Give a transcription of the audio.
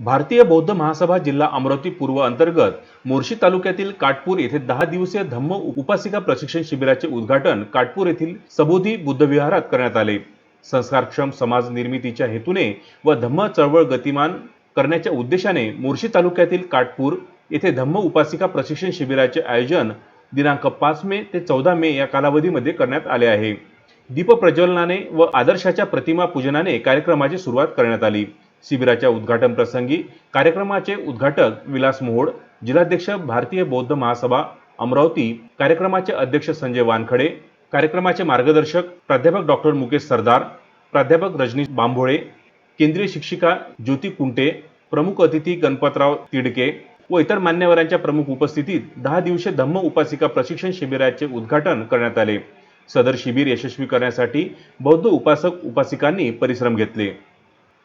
भारतीय बौद्ध महासभा जिल्हा अमरावती पूर्व अंतर्गत मोर्शी तालुक्यातील काटपूर येथे दहा दिवसीय धम्म उपासिका प्रशिक्षण शिबिराचे उद्घाटन काटपूर येथील सबोधी बुद्धविहारात करण्यात आले. संस्कारक्षम समाज निर्मितीच्या हेतूने व धम्म चळवळ गतिमान करण्याच्या उद्देशाने मोर्शी तालुक्यातील काटपूर येथे धम्म उपासिका प्रशिक्षण शिबिराचे आयोजन दिनांक पाच मे ते चौदा मे या कालावधीमध्ये करण्यात आले आहे. दीपप्रज्वलनाने व आदर्शाच्या प्रतिमा पूजनाने कार्यक्रमाची सुरुवात करण्यात आली. शिबिराच्या उद्घाटन प्रसंगी कार्यक्रमाचे उद्घाटक विलास मोहोड जिल्हाध्यक्ष भारतीय बौद्ध महासभा अमरावती कार्यक्रमाचे अध्यक्ष संजय वानखडे कार्यक्रमाचे मार्गदर्शक प्राध्यापक डॉक्टर मुकेश सरदार प्राध्यापक रजनीश बांभोळे केंद्रीय शिक्षिका ज्योती कुंटे प्रमुख अतिथी गणपतराव तिडके व इतर मान्यवरांच्या प्रमुख उपस्थितीत दहा दिवसीय धम्म उपासिका प्रशिक्षण शिबिराचे उद्घाटन करण्यात आले. सदर शिबिर यशस्वी करण्यासाठी बौद्ध उपासक उपासिकांनी परिश्रम घेतले.